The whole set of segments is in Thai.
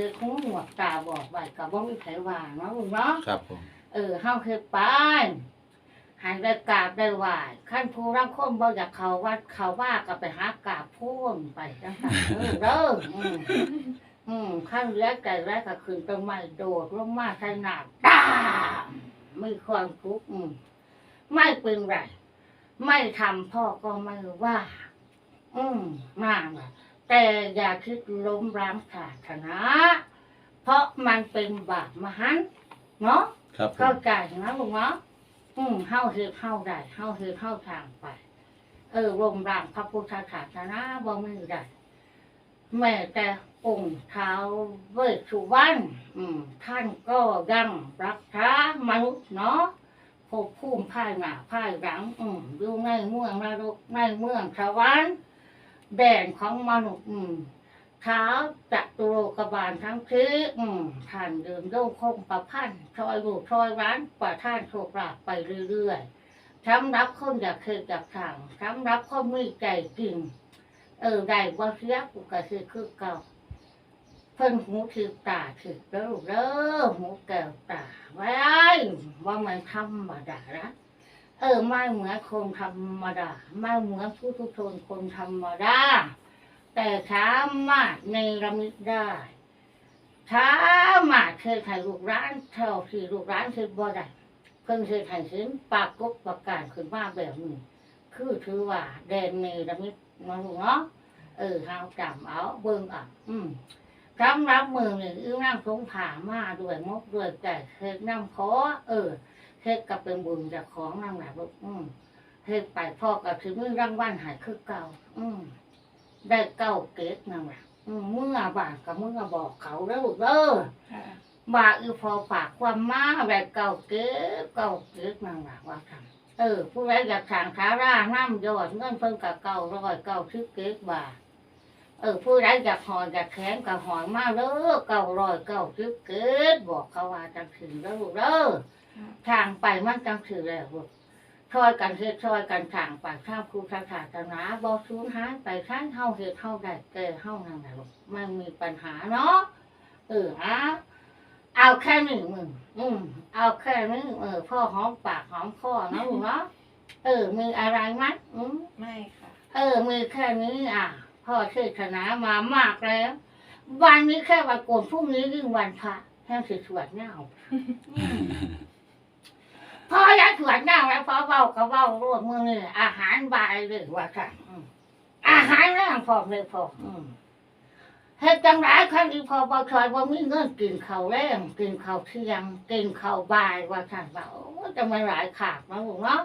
คือก็คือหูหนวกตาบอกไว้ก็บ่มีไผว่าเนาะลูกเนาะครับผม เออเฮาคือไปหายได้กราบได้ไหว้ขั้นผู้รักคนบ่อยากเข้าวัดเข้าว่าก็ไปหากราบพูนไปจังซั่นเออเด้ออืมอืมขั้นแรกใจแรกก็ขึ้นต้นไม้โดดลงมาใส่หน้าตามมีความทุกข์อืมไม่เป็นไร ไม่ทำพ่อก็ไม่ว่า อืมน่าล่ะ แต่อย่าคิดล้มร้างศาสนา เพราะมันเป็นบาปมหันต์เนาะครับผเข้ามใจนะลุงเนาะอืมเฮาเฮ็ดเฮาได้เฮาเฮ็ดเฮาทางไป เออรวมร่างพระพุทธศาสนาบ่มีได้แม้แต่องค์เท้าเวสสุวรรณอืม ท่านก็ยังรักษามนุษย์เนาะภพภูมิภายหน้าภายหลัง อืมอยู่ในเมืองนรกในเมืองสวรรค์ แดนของมนุษย์อืมเท้าจัตุโลกบาลทั้งทีอืมท่านเดินโยงคงประพันธ์ชอยลูกชอยร้านประท่านโชคลาภไปเรื่อยๆสำรับคนอยากเคยอยากสั่งสำรับคนมีใจจริง เออได้บ่เสียกูก็คือคือเก่าเพิ่นหูถือตาถือเด้อเด้อหูแก้วตาไว้ว่ามันธรรมดานะ เออไม่เหมือนคนธรรมดาไม่เหมือนผู้ทุกชนคนธรรมดาแต่สามารถในระมิดได้สามารถเคยถ่ายลูกร้านเท่าที่ลูกร้านเคยบ่ได้เพิ่งเคยถ่ายสินปากกบประกาศขึ้นมาแบบนี้คือถือว่าแดนในระมิดมาลูกเนาะเออเฮาจำเอาเบิ่งอะอืมสำหรับมือนี่อื้อนั่งสงผามาด้วยมกด้วยใจเคยนั่งขอเออ เฮ็ดกับเป็นบุญจากของนั่งหลับอืมเฮ็ดไปพ่อกับถือมือรางวัลใหายคือเก่า อืมได้เก้าเกตนั่นแหละอืมเมื่อบาทกับเมื่อบอกเขาแล้วลูกเด้อค่ะบาทอีพอปากความมาได้เก้าเกตเก้าเกตนั่นแหละว่าทำเออ ผู้ใดอยากสั่งขาร่าน้ำยอดเงินเพิ่งกับเก้าร้อยเก้าสิบเกตบาทเออผู้ใดอยากหอยอยากแข็งกับหอยมาเด้อเก้าร้อยเก้าสิบเกตบอกเขาว่าจังถือแล้วลูกเด้อค่ะ ทางไปมันจังถือแล้วลูกช่วยกันเฮ็ดช่วยกันสั่งปากข้ามครูศาสนาบ่สูญหายไปข้างเฮาเฮ็ดเฮาได้แก่เฮานั่นแหละลูกไม่มีปัญหาเนาะเอออะเอาแค่นี้มึงอืมเอาแค่นี้เออพ่อหอมปากหอมคอนะลูกเนาะเออมีอะไรไหมอืมไม่ค่ะ เออมีแค่นี้อะพ่อเทศนามามากแล้ว วันนี้แค่วันโกนพรุ่งนี้ยิ่งวันพระแห้งสิสวดเงา พออยากสวดเงาแล้วพอเบาก็เบารวดมือนี่อาหารบายเลยว่าค่ะอาหารแรงพอเลยพอเฮ็ดจังไรครั้งนี้พอบ่ชอยบ่มีเงินกินข้าวแรงกินข้าวเที่ยงกินข้าวบ่ายว่าค่ะว่าจะมาหลายขาดมาลูกเนาะ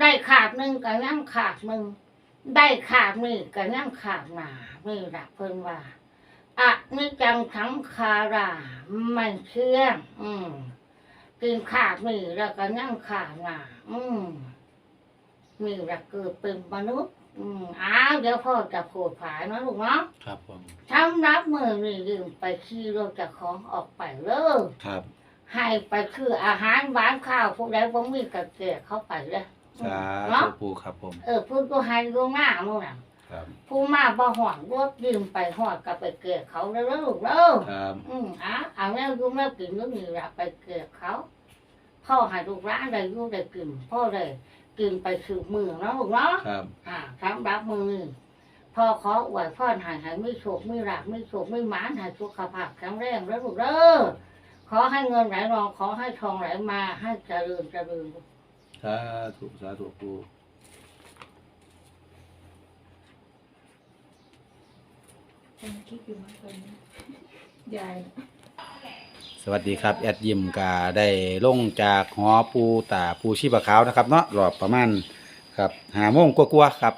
ได้ขาดหนึ่งก็ยังขาดหนึ่งได้ขาดนี่ก็ยังขาดหนาไม่รักเพิ่นว่าอะนี่จังทั้งคาราไม่เชื่องอืม กินขาดมีแล้วก็นั่งขาดหนาอืมมีแล้วเกิดเป็นมนุษย์ อืมอ้าวเดี๋ยวพ่อจะโผดผายนะลูกเนาะครับผมทำรับมือนี่ยืมไปขี่รถจากของออกไปเลยครับ ให้ไปคืออาหารหวานข้าวพวกใดพวกมีกระเกะเข้าไปเลยสาเนาะธุปูครับผม เออพูดก็ให้ลูกหน้ามู่น่ะ ครับ ผู้มาบ่หอดรถยืมไปหอดกับไปเกะเขาเลยลูกเด้อครับอืมอะเอาแม่ยุ่งแม่กินก็มีละไปเกลียบเขาพ่อให้ลูกร้านได้ยุ่งได้กินพ่อได้กินไปสืบมือเนาะลูกเนาะครับอ่าสำรับมือนี่พ่อขออวยพ่อให้ให้ไม่โชคไม่หลักไม่โชคไม่หมานให้สุขภาพแข็งแรงแล้วลูกเด้อขอให้เงินไหลรองขอให้ทองไหลมาให้เจริญเจริญสาธุสาธุปู ผมคิดอยู่ว่าคนนี้ยายสวัสดีครับแอดยิมกาได้ลงจากหอปูตาปูชีพขาวนะครับเนาะรอบประมาณครับหาโมงกว่าๆครับ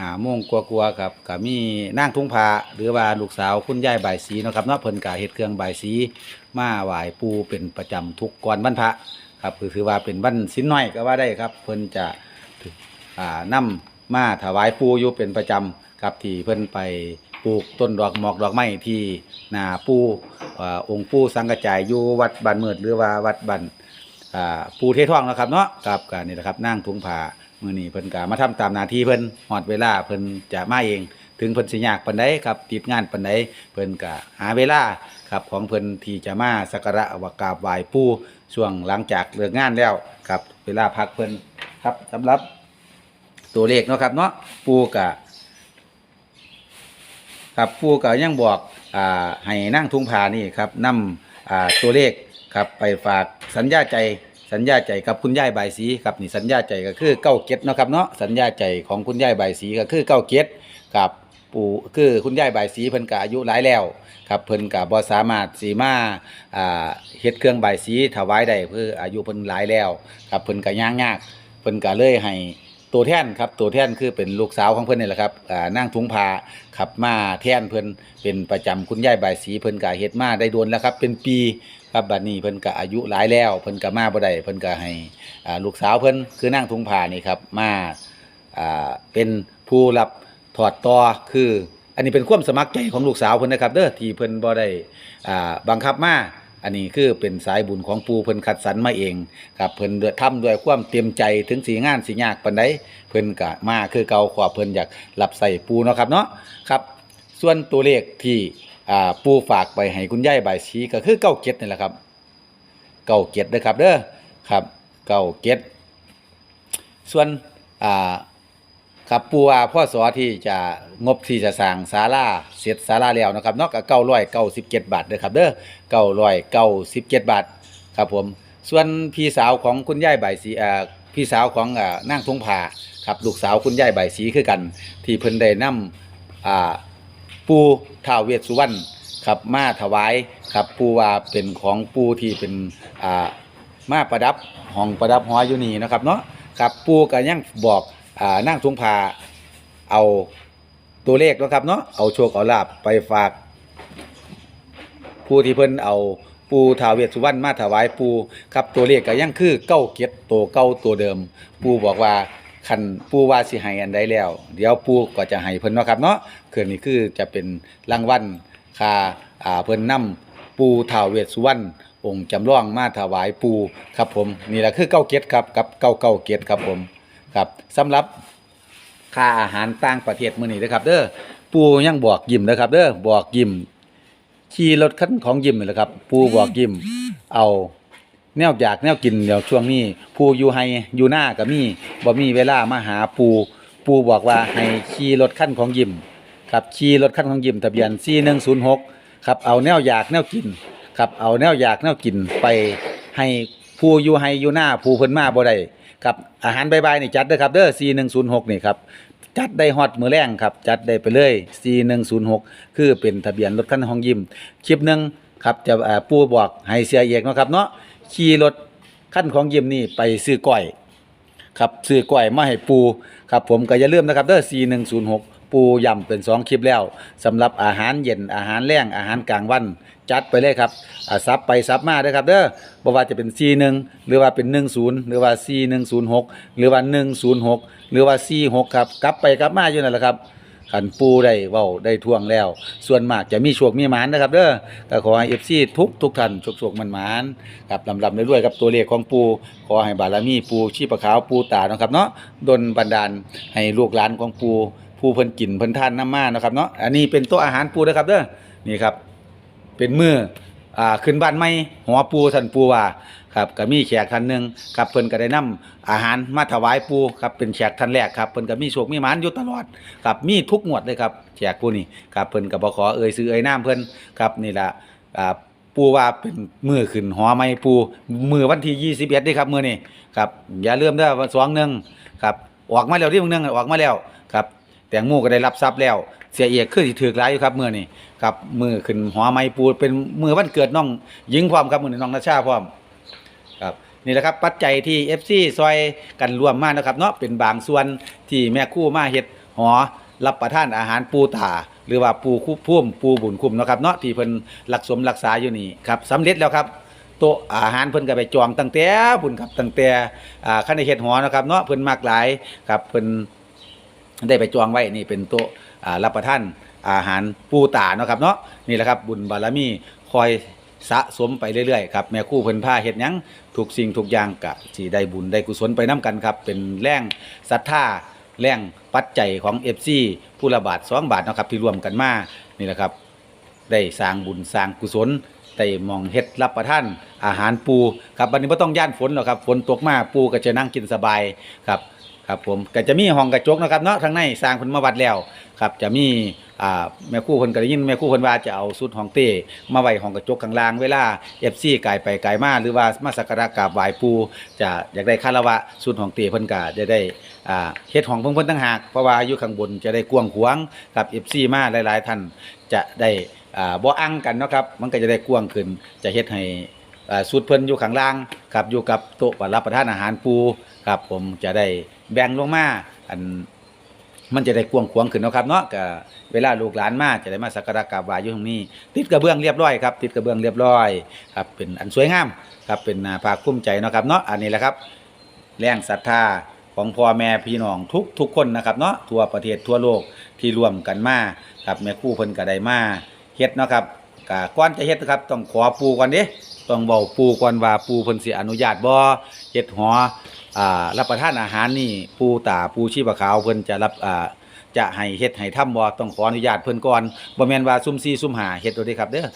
หาโมงกว่าๆครับก็มีนางทุ่งพาหรือว่าลูกสาวคุณยายบ่ายสีเนาะครับเนาะเพิ่นกาเฮ็ดเครื่องบ่ายสีมาไหว้ปูเป็นประจำทุกก่อนวันพระครับคือถือว่าเป็นวันสินน้อยก็ว่าได้ครับเพิ่นจะอ่านำมาถวายปูอยู่เป็นประจำครับที่เพิ่นไป ปลูกต้นดอกหมอกดอกไม้ที่หนาปูอ่าองค์ปูสังกระจายอยู่วัดบ้านเมือดหรือว่าวัดบ้านอ่าปูเทท่องนะครับเนาะครับการนี่แหละครับนั่งทุงผามื้อนี้เพิ่นก็มาทำตามหน้าที่เพิ่นฮอดเวลาเพิ่นจะมาเอง ถึงเพิ่นสิยากปานใดครับติดงานปานใดเพิ่นก็หาเวลาครับของเพิ่นที่จะมาสักการะวกราบไหว้ปู่ช่วงหลังจากเลิกงานแล้วครับเวลาพักเพิ่นครับสำหรับตัวเลขเนาะครับเนาะปูกะ ครับปูกะยังบอกอ่าให้นั่งทุ่งผานี่ครับนำอ่าตัวเลขครับไปฝากสัญญาใจสัญญาใจกับคุณยายใบายสีครับนี่สัญญาใจก็คือเก้าเก็ดเนาะครับเนาะสัญญาใจของคุณยายใบายสีก็คือเก้าเก็ดกับปู่คือคุณยายใบายสีเพิ่นก็อายุหลายแล้วครับเพิ่นก็บ่สามารถสีมาอ่าเฮ็ดเครื่องใบายสีถวายได้เพื่ออายุเพิ่นหลายแล้วครับเพิ่นก็ย่างยากเพิ่นก็เลยให้ ตัวแท่นครับตัวแท่นคือเป็นลูกสาวของเพิ่อนนี่แหละครับอ่านั่งทุงพาขับมาแท่นเพิ่อนเป็นประจำคุณยายบายสีเพิ่อนก็เฮ็ดมาได้โดนแล้วครับ เป็นปีครับบัดนี้เพิ่นก็อายุหลายแล้ว เพิ่นก็มาบ่ได้เพิ่นก็ให้อ่าลูกสาวเพิ่นคือนั่งทุงพานี่ครับมาอ่าเป็นผู้รับถอดต่อคือ อันนี้เป็นความสมัครใจของลูกสาวเพิ่นนะครับเด้อที่เพิ่นบ่ได้อ่าบังคับมา อันนี้คือเป็นสายบุญของปูเพิ่นคัดสรรมาเองครับเพิ่นเดือดทำด้วยความเต็มใจถึงสีงานสียากปานใดเพิ่นก็มาคือเก่าขอเพิ่นอยากรับใส่ปูเนาะครับเนาะครับส่วนตัวเลขที่ปูฝากไปให้คุณยายบายสีก็คือเก้าเก็ดนี่แหละครับเก้าเก็ดเด้อครับเด้อครับเก้าเก็ดส่วนอ่า ครับปูว่าพ่อสอที่จะงบที่จะสร้างศาลาเสร็จศาลาแล้วนะครับเนากเก้าร้อยเก้าสิบเจ็ดบาทเด้อครับเด้อเก้าร้อยเก้าสิบเจ็ดบาทครับผม ส่วนพี่สาวของคุณย่ายใบสีอ่าพี่สาวของอ่านางทงผาครับลูกสาวคุณย่ายใบสีคือกัน ที่เพิ่นได้นำอ่าปูท้าวเวสสุวรรณครับมาถวายครับปูว่าเป็นของปูที่เป็นอ่ามาประดับห้องประดับหออยู่นี่นะครับเนาะครับปูก็ยังบอก อ่านางทงผาเอาตัวเลขนะครับเนาะเอาโชคเอาลาบไปฝาก ผู้ที่เพิ่นเอาปูทาวเวสสุวรรณมาถวายปูครับตัวเลขก็ยังคือเก้าเก็ดตัวเก้าตัวเดิม ปูบอกว่าคันปูว่าสิให้อันใดแล้ว เดี๋ยวปูก็จะให้เพิ่นเนาะครับเนาะคือนี่คือจะเป็นรางวัลคาอ่าเพิ่นนำปูทาวเวสสุวรรณองค์จำลองมาถวายปูครับผมนี่แหละคือเก้าเก็ดครับกับเก้าเก้าเก็ดครับผม ครับสำหรับค่าอาหารต่างประเทศมื้อนี้เด้อครับ เด้อปูยังบอกยิ้มเด้อครับเด้อบอกยิ้มขี่รถคันของยิมนี่แหละครับ ปูบอกยิมเอาแนวอยากแนวกินเดี๋ยวช่วงนี้ ปูอยู่ให้อยู่หน้าก็มีบ่มีเวลามาหาปูปูบอกว่าให้ขี่รถคันของยิมครับขี่รถคันของยิมทะเบียน4106ครับเอาแนวอยากแนวกินครับเอาแนวอยากแนวกินไปให้ผู้อยู่ให้อยู่หน้าผู้เพิ่นมาบ่ได้ ครับอาหารใบายๆนี่จัดเด้อครับเด้อ4106 นี่ครับ จัดได้ฮอตมือแรงครับ จัดได้ไปเลย 4106 คือเป็นทะเบียนรถคันห้องยิมคลิปหนึ่งครับจะอ่าปู่บอกให้เสียเอกเนาะครับเนาะขี่รถคันของยิมนี่ไปซื้อก้อย ครับซื้อก้อยมาให้ปูครับผมก็อย่าลืมนะครับเด้อ4106 ปูย่ำเป็น2คลิปแล้วสำหรับอาหารเย็นอาหารแรงอาหารกลางวัน จัดไปเลยครับอ่าซับไปซับมาเด้อครับเด้อบ่ว่าจะเป็น C1 หรือว่าเป็น 10 หรือว่า C106 หรือว่า 106 หรือว่า C6 ครับกลับไปกลับมาอยู่นั่นแหละครับขันปูได้เว้าได้ท่วงแล้ว ส่วนมากจะมีโชคมีหมานนะครับเด้อก็ขอให้ FC ทุกทุกท่านโชคๆมันหมานครับลำลำรวยๆกับตัวเลขของปู ขอให้บารมีปูชีพขาวปูตาเนาะครับเนาะดลบันดาลให้ลูกหลานของปู ผู้เพิ่นกินเพิ่นทานน้ำมานะครับเนาะอันนี้เป็นโต๊ะอาหารปูนะครับเด้อนี่ครับ เป็นมืออ่าขึ้นบ้านใหม่หัวปูท่านปูว่าครับก็มีแขกท่านหนึ่งครับเพิ่นก็ได้นำอาหารมาถวายปูครับเป็นแขกท่านแรกครับเพิ่นก็มีโชคมีหมานอยู่ตลอดครับมีทุกงวดเลยครับแขกผู้นี้ครับเพิ่นก็บ่ขอเอ่ยชื่อเอ่ยนามเพิ่นครับนี่ล่ะอ่าปูว่าเป็นมือขึ้นหัวใหม่ปูมือวันที่21นี่ครับมือนี้ครับอย่าลืมเด้อวันสองหนึ่งครับออกมาแล้วที่มื้อนึงออกมาแล้วครับ แตงโมก็ได้รับทรัพย์แล้ว เสียเอกคือสิถือกหลายอยู่ครับมือนี้ครับมือขึ้นหัวไม้ปูเป็นมือวันเกิดน้องหญิงพร้อมครับมือนี้น้องนาชาพร้อมครับนี่แหละครับปัจจัยที่ FC ซอยกันรวมมากนะครับเนาะเป็นบางส่วนที่แม่คู่มาเฮ็ดหอรับประทานอาหารปูตาหรือว่าปูคุพุ่มปูบุญคุ้มนะครับเนาะที่เพิ่นรักสมรักษาอยู่นี่ครับสำเร็จแล้วครับโต๊ะอาหารเพิ่นก็ไปจองตั้งแต่พุ่นครับตั้งแต่อ่าคันได้เฮ็ดหอเนะครับเนาะเพิ่นมักหลายครับเพิ่น ได้ไปจองไว้นี่เป็นโต๊ะรับประทานอาหารปูตาเนาะครับเนาะนี่แหละครับบุญบารมีคอยสะสมไปเรื่อยๆครับแม่คู่เพิ่นผ้าเฮ็ดยังทุกสิ่งทุกอย่างกะสิได้บุญได้กุศลไปน้กันครับ เป็นแรงศรัทธาแรงปัจจัยของ FC ผู้ละบาท2บาทเนาะครับที่รวมกันมานี่แหละครับได้สร้างบุญสร้างกุศลได้มองเฮ็ดรับประทานอาหารปูครับบัดนี้บ่ต้องย่านฝนหรอกครับฝนตกมาปูก็จะนั่งกินสบายครับ ครับผมก็จะมีห้องกระจกนะครับเนาะทางในสร้างเพิ่นมาวัดแล้วครับจะมีอ่าแม่ครู่เพิ่นก็ได้ยินแม่ครู่เพิ่นว่าจะเอาสุดห้องเต้มาไว้ห้องกระจกข้างล่างเวลา FC ไกลไปไกลมาหรือว่ามาสักการะกราบไหว้ปูจะอยากได้คารวะสุดห้องเต้เพิ่นก็จะได้อ่าเฮ็ดห้องเพิ่นเพิ่นต่างหากเพราะว่าอยู่ข้างบนจะได้กว้างขวางกับ FC มาหลาย ๆ ท่านจะได้อ่าบ่อั้งกันเนาะครับมันก็จะได้กว้างขึ้นจะเฮ็ดให้ อ่าสุดเพิ่นอยู่ข้างล่างครับอยู่กับโต๊ะรับประทานอาหารปูครับผมจะได้แบ่งลงมาอันมันจะได้กวางขวางขึ้นเนาะครับเนาะก็เวลาลูกหลานมาจะได้มาสักการะกราบไหว้อยู่ตรงนี้ ติดกระเบื้องเรียบร้อยครับติดกระเบื้องเรียบร้อยครับเป็นอันสวยงามครับเป็นนาภาคภูมิใจเนาะครับเนาะอันนี้แหละครับ แรงศรัทธาของพ่อแม่พี่น้องทุกทุกคนนะครับเนาะทั่วประเทศทั่วโลกที่ร่วมกันมาครับแม่คู่เพิ่นก็ได้มาเฮ็ดเนาะครับก็ก่อนจะเฮ็ดนะครับต้องขอปูก่อนเด้ ต้องเว้าปูก่อนว่าปูเพิ่นสิอนุญาตบ่เฮ็ดหออ่ารับประทานอาหารนี่ปูตาปูชีพขาวเพิ่นจะรับอ่าจะให้เฮ็ดให้ทำบ่ต้องขออนุญาตเพิ่นก่อนบ่แม่นว่าซุ่มซี่ซุ่มหาเฮ็ดโดยเด้ครับเด้อ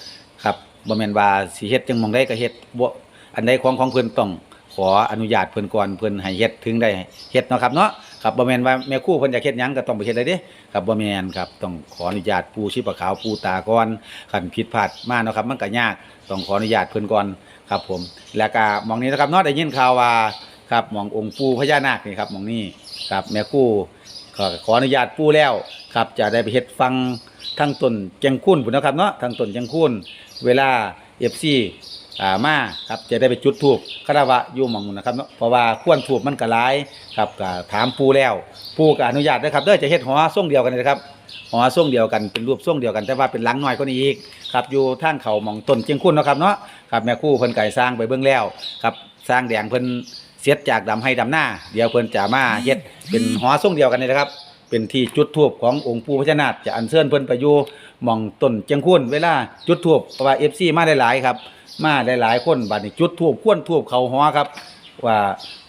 ครับบ่แม่นว่าสิเฮ็ดจังหม่องใดก็เฮ็ดบ่อันใดของของเพิ่นต้องขออนุญาตเพิ่นก่อนเพิ่นให้เฮ็ดถึงได้เฮ็ดเนาะครับเนาะ ครับบ่แม่นว่าแม่ครู่เพิ่นอยากเฮ็ดหยังก็ต้องไปเฮ็ดเลยเด้ครับบ่แม่นครับต้องขออนุญาตปู่ชีพขาวปู่ตาก่อนคันผิดพลาดมาเนาะครับมันก็ยากต้องขออนุญาตเพิ่นก่อนครับผม แล้วก็หมองนี้นะครับเนาะได้ยินข่าวว่าครับหมององค์ปู่พญานาคนี่ครับหมองนี้ครับแม่ครู่ก็ขออนุญาตปู่แล้วครับจะได้ไปเฮ็ดฟังทั้งต้นแจงคุ้นพุ่นเนาะครับเนาะทั้งต้นแจงคุ้นเวลา FC อ่ามาครับจะได้ไปจุดทูบคารวะอยู่หมองนู้นนะครับเนาะเพราะว่าควรทูบมันก็หลายครับก็ถามปูแล้ว ปูก็อนุญาตนะครับเด้อจะเฮ็ดหอส่งเดียวกันเลยนะครับหอส่งเดียวกันเป็นรูปส่งเดียวกันแต่ว่าเป็นหลังน้อยกว่านี้อีกครับอยู่ทางเขาหมองต้นเจียงคุณเนาะครับเนาะครับแม่คู่เพิ่นไก่สร้างไปเบิ่งแล้วครับสร้างแดงเพิ่นเสียดจากดำให้ดำหน้า เดี๋ยวเพิ่นจะมาเฮ็ดเป็นหอส่งเดียวกันนี่นะครับ เป็นที่จุดทูบขององค์ปู่พญานาคจะอัญเชิญเพิ่นไปอยู่หมองต้นเจียงคุณเวลาจุดทูบเพราะว่า FC มาได้หลายครับ มาหลายๆคนบัดนี้จุดทูบควนทูบเขาหอครับ ว่า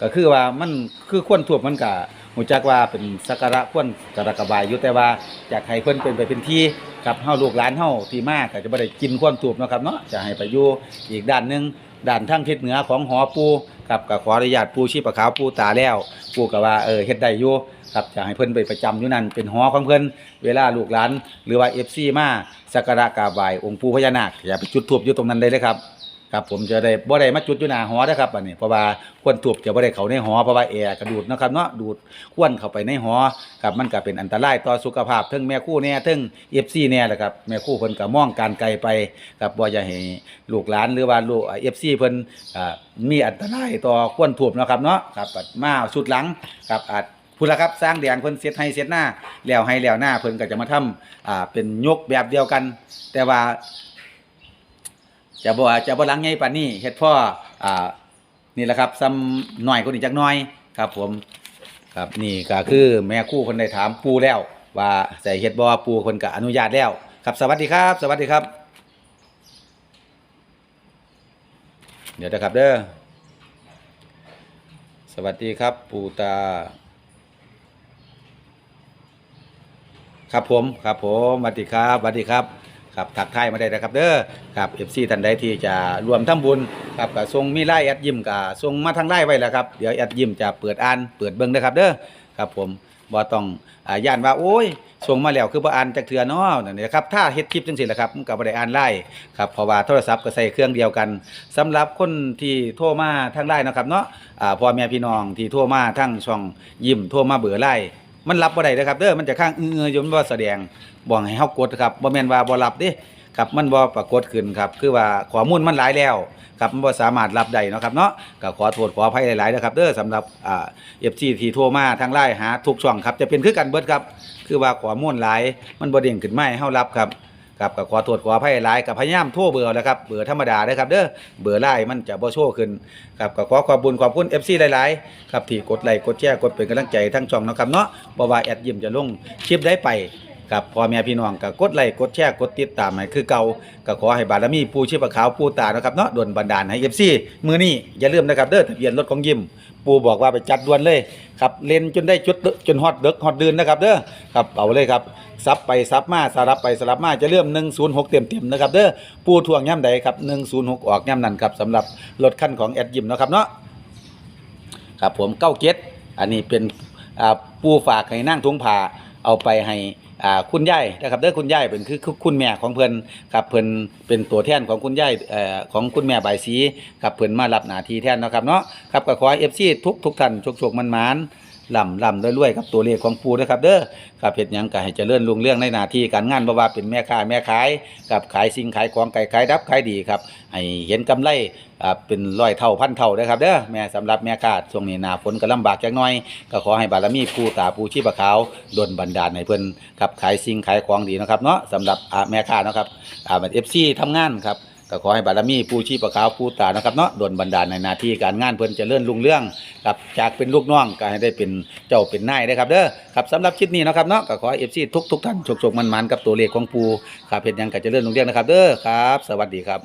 ก็คือว่ามันคือควนทูบมันก็หูจักว่าเป็นสักการะควนกระกระบายอยู่แต่ว่าอยากให้เพิ่นเป็นไปเป็นที่กับเฮาลูกหลานเฮาที่มาก็จะบ่ได้กินควนทูบเนาะครับเนาะจะให้ไปอยู่อีกด้านหนึงด้านทางทิศเหนือของหอปูครับก็ขออนุญาตปูชีพขาวปูตาแล้ว ปูก็ว่าเออเฮ็ดได้อยู่ครับจะให้เพิ่นไปประจำอยู่นั่นเป็นหอของเพิ่นเวลาลูกหลานหรือว่า FC มาสักการะกราบไหว้องค์ปู่พญานาคอย่าไปจุดธูปอยู่ตรงนั้นได้เลยครับ ครับผมจะได้บ่ได้มาจุดอยู่หน้าหอนะครับอันนี้เพราะว่าควนถูกจะบ่ได้เข้าในหอเพราะว่าแอร์กระดูดเนาะครับเนาะดูดควนเข้าไปในหอครับมันก็เป็นอันตรายต่อสุขภาพทั้งแม่คู่แน่ทั้ง FC แน่แหละครับแม่คู่เพิ่นก็มองการไกลไปครับบ่อยาให้ลูกหลานหรือว่าลูก FC เพิ่นอ่ามีอันตรายต่อควนถูกเนาะครับเนาะครับมาสุดหลังครับอาจพูดละครับสร้างแดงเพิ่นเสร็จให้เสร็จหน้าแล้วให้แล้วหน้าเพิ่นก็จะมาทำอ่าเป็นยกแบบเดียวกัน แต่ว่า จะบ่จะบ่หลังใหญ่ปานนี้เฮ็ดพ่ออ่านี่แหละครับซ้ำหน่อยกว่านี้จักหน่อยครับ ผมครับนี่ก็คือแม่ครู่เพิ่นได้ถามปูแล้ว ว่าใส่เฮ็ดบ่ปู่เพิ่นก็อนุญาตแล้ว ครับสวัสดีครับ สวัสดีครับ เดี๋ยวนะครับเด้อสวัสดีครับ ปูตา ครับผมครับผมสวัสดีครับสวัสดีครับ ครับทักทายมาได้นะครับเด้อครับเอฟซีท่านใดที่จะรวมทำบุญครับก็ส่งมีไลน์แอดยิมก็ส่งมาทางไลน์ไว้แล้วครับเดี๋ยวแอดยิมจะเปิดอ่านเปิดเบิ่งนะครับเด้อครับผมบ่ต้องอ่าย่านว่าโอ้ยส่งมาแล้วคือบ่อ่านจักเทื่อเนาะนั่นนี่ครับถ้าเฮ็ดคลิปจังซี่แหละครับมันก็บ่ได้อ่านไลน์ครับเพราะว่าโทรศัพท์ก็ใช้เครื่องเดียวกันสำหรับคนที่โทรมาทางไลน์เนะครับเนาะอ่าพ่อแม่พี่น้องที่โทรมาทางช่องยิมโทรมาเบอร์ไลน์ มันรับบ่ได้เลยครับเด้อมันจะข้างเออๆอยู่มันบ่แสดงบอกให้เฮากดครับบ่แม่นว่าบ่รับเด้ครับมันบ่ปรากฏขึ้นครับคือว่าข้อมูลมันหลายแล้วครับมันบ่สามารถรับได้เนาะครับเนาะก็ขอโทษขออภัยหลายๆนะครับเด้อสำหรับอ่า FC ที่โทรมาทางไลน์หาทุกช่องครับจะเป็นคือกันเบิดครับ คือว่าข้อมูลหลายมันบ่เด้งขึ้นมาให้เฮารับครับ ครับก็ขอตรวจขออภัยหลายกับพยายามโทรเบอร์แล้วครับเบอร์ธรรมดาเลยครับเด้อเบอร์ไล่มันจะบ่โชว์ขึ้นครับก็ขอขอบคุญขอบคุณ FC หลายๆครับที่กดไลค์กดแชร์กดเป็นกำลังใจทั้งช่องเนาะครับเนาะบ่าว่าแอดยิมจะลงคลิปได้ไป กับพ่อแม่พี่น้องก็กดไลค์กดแชร์กดติดตามให้คือเก่าก็ขอให้บารมีปูชีพขาวปูตานะครับเนาะดลบันดาลให้ FC มื้อนี้อย่าลืมนะครับเด้อทะเบียนรถของยิมปูบอกว่าไปจัดด่วนเลยครับเล่นจนได้จุดจนฮอดเดึกฮอดดื่นนะครับเด้อครับเอาเลยครับซับไปซับมาสลับไปสลับมาจะเริ่ม 106 เต็มเต็มนะครับเด้อปูทวงย่ำใดครับ106 ออกย่ำนั้นครับสำหรับรถคันของแอดยิมนะครับเนาะครับผมเก้าเก็ดอันนี้เป็นปูฝากให้นั่งทุงผาเอาไปให้ อ่าคุณยายนะครับเด้อคุณยายเป็นคือคือคุณแม่ของเพิ่นครับเพิ่นเป็นตัวแทนของคุณยายเอ่อของคุณแม่ใบายสีครับเพิ่นมารับหน้าที่แทนเนาะครับเนาะครับก็ขอเอฟซีทุกทุกท่านโชคๆมันๆ ล่ำล่ำรวยๆกับตัวเลขของปูนะครับเด้อครับเฮ็ดหยังก็ให้เจริญรุ่งเรื่องในหน้าที่การงานบ่ว่าเป็นแม่ค้าแม่ขายกับขายสิ่งขายของไก่ขายดับขายดีครับให้เห็นกำไรอ่าเป็นร้อยเท่าพันเท่าเด้อครับเด้อแม่สำหรับแม่ค้าช่วงนี้หน้าฝนก็ลำบากจักหน่อย ก็ขอให้บารมีปูตาปูชีพขาวดลบันดาลให้เพิ่นครับขายสิ่งขายของดีนะครับเนาะสำหรับอ่าแม่ค้าเนาะครับอ่าเป็น FC ทำงานครับ ก็ขอให้บารมีผู้ชีพขาวผู้ตานะครับเนาะดลบันดาลในหน้าที่การงานเพิ่นจะเลื่อนลุงเรื่องครับจากเป็นลูกน้องก็ให้ได้เป็นเจ้าเป็นนายได้ครับเด้อครับสำหรับคลิปนี้นะครับเนาะก็ขอเอฟซีทุกทุกท่านโชคๆมันๆกับตัวเลขของปูครับเฮ็ดหยังก็เลื่อนลุงเรื่องนะครับเด้อครับ สวัสดีครับ